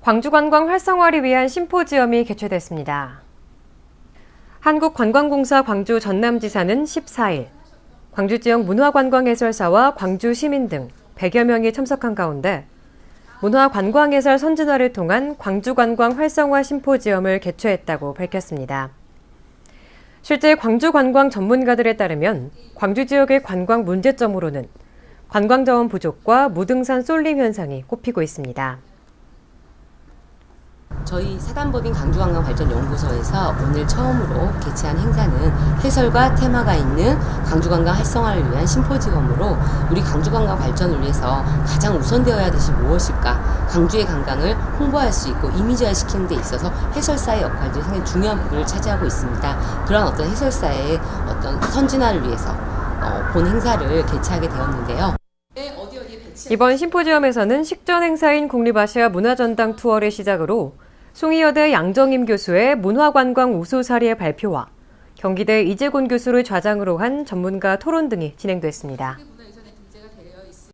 광주 관광 활성화를 위한 심포지엄이 개최됐습니다. 한국관광공사 광주 전남지사는 14일 광주 지역 문화관광해설사와 광주 시민 등 100여 명이 참석한 가운데 문화관광해설 선진화를 통한 광주관광 활성화 심포지엄을 개최했다고 밝혔습니다. 실제 광주 관광 전문가들에 따르면 광주 지역의 관광 문제점으로는 관광 자원 부족과 무등산 쏠림 현상이 꼽히고 있습니다. 저희 사단법인 광주관광발전연구소에서 오늘 처음으로 개최한 행사는 해설과 테마가 있는 광주관광 활성화를 위한 심포지엄으로 우리 광주관광 발전을 위해서 가장 우선되어야 할 것이 무엇일까 광주의 관광을 홍보할 수 있고 이미지화 시키는 데 있어서 해설사의 역할들이 상당히 중요한 부분을 차지하고 있습니다. 그런 어떤 해설사의 어떤 선진화를 위해서 어, 본 행사를 개최하게 되었는데요. 이번 심포지엄에서는 식전 행사인 국립아시아 문화전당 투어를 시작으로 송이여대 양정임 교수의 문화관광 우수 사례 발표와 경기대 이재곤 교수를 좌장으로 한 전문가 토론 등이 진행됐습니다.